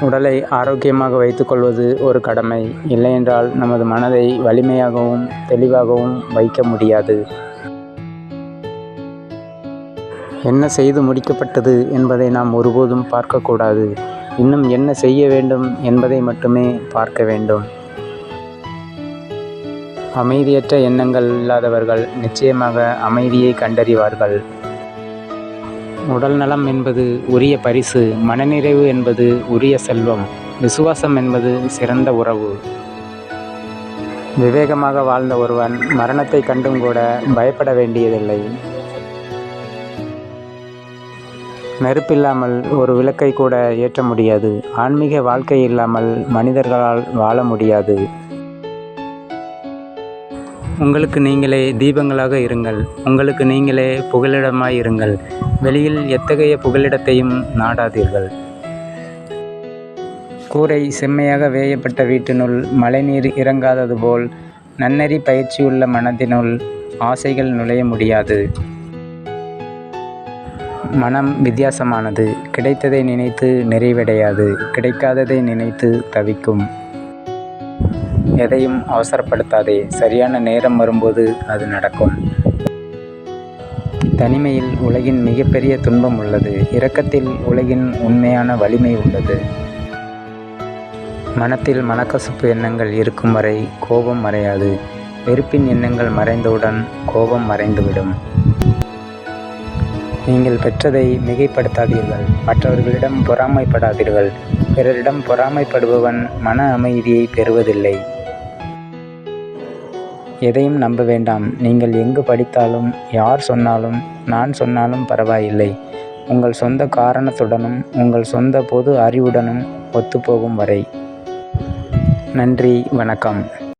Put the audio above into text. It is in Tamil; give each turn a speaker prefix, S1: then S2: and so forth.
S1: உடலை ஆரோக்கியமாக வைத்துக்கொள்வது ஒரு கடமை. இல்லையென்றால் நமது மனதை வலிமையாகவும் தெளிவாகவும் வைக்க முடியாது. என்ன செய்து முடிக்கப்பட்டது என்பதை நாம் ஒருபோதும் பார்க்கக்கூடாது இன்னும் என்ன செய்ய வேண்டும் என்பதை மட்டுமே பார்க்க வேண்டும். அமைதியற்ற எண்ணங்கள் இல்லாதவர்கள் நிச்சயமாக அமைதியைக் கண்டறிவார்கள். உடல்நலம் என்பது உரிய பரிசு. மனநிறைவு என்பது உரிய செல்வம். விசுவாசம் என்பது சிறந்த உறவு. விவேகமாக வாழ்ந்த ஒருவன் மரணத்தைக் கண்டும் கூட பயப்பட வேண்டியதில்லை. நெருப்பில்லாமல் ஒரு விளக்கை கூட ஏற்ற முடியாது. ஆன்மீக வாழ்க்கை இல்லாமல் மனிதர்களால் வாழ முடியாது. உங்களுக்கு நீங்களே தீபங்களாக இருங்கள். உங்களுக்கு நீங்களே புகலிடமாய் இருங்கள். வெளியில் எத்தகைய புகலிடத்தையும் நாடாதீர்கள். கூரை செம்மையாக வேயப்பட்ட வீட்டினுள் மழைநீர் இறங்காதது போல் நன்னெறி பயிற்சியுள்ள மனதினுள் ஆசைகள் நுழைய முடியாது. மனம் வித்தியாசமானது. கிடைத்ததை நினைத்து நிறைவடையாது. கிடைக்காததை நினைத்து தவிக்கும். எதையும் அவசரப்படுத்தாதே. சரியான நேரம் வரும்போது அது நடக்கும். தனிமையில் உலகின் மிகப்பெரிய துன்பம் உள்ளது. இரக்கத்தில் உலகின் உண்மையான வலிமை உள்ளது. மனத்தில் மனக்கசப்பு எண்ணங்கள் இருக்கும் வரை கோபம் மறையாது. வெறுப்பின் எண்ணங்கள் மறைந்தவுடன் கோபம் மறைந்துவிடும். நீங்கள் பெற்றதை மிகைப்படுத்தாதீர்கள். மற்றவர்களிடம் பொறாமைப்படாதீர்கள். பிறரிடம் பொறாமைப்படுபவன் மன அமைதியைப் பெறுவதில்லை. எதையும் நம்ப வேண்டாம். நீங்கள் எங்கு படித்தாலும் யார் சொன்னாலும் நான் சொன்னாலும் பரவாயில்லை. உங்கள் சொந்த காரணத்துடனும் உங்கள் சொந்த பொது அறிவுடனும் ஒத்துப்போகும் வரை. நன்றி வணக்கம்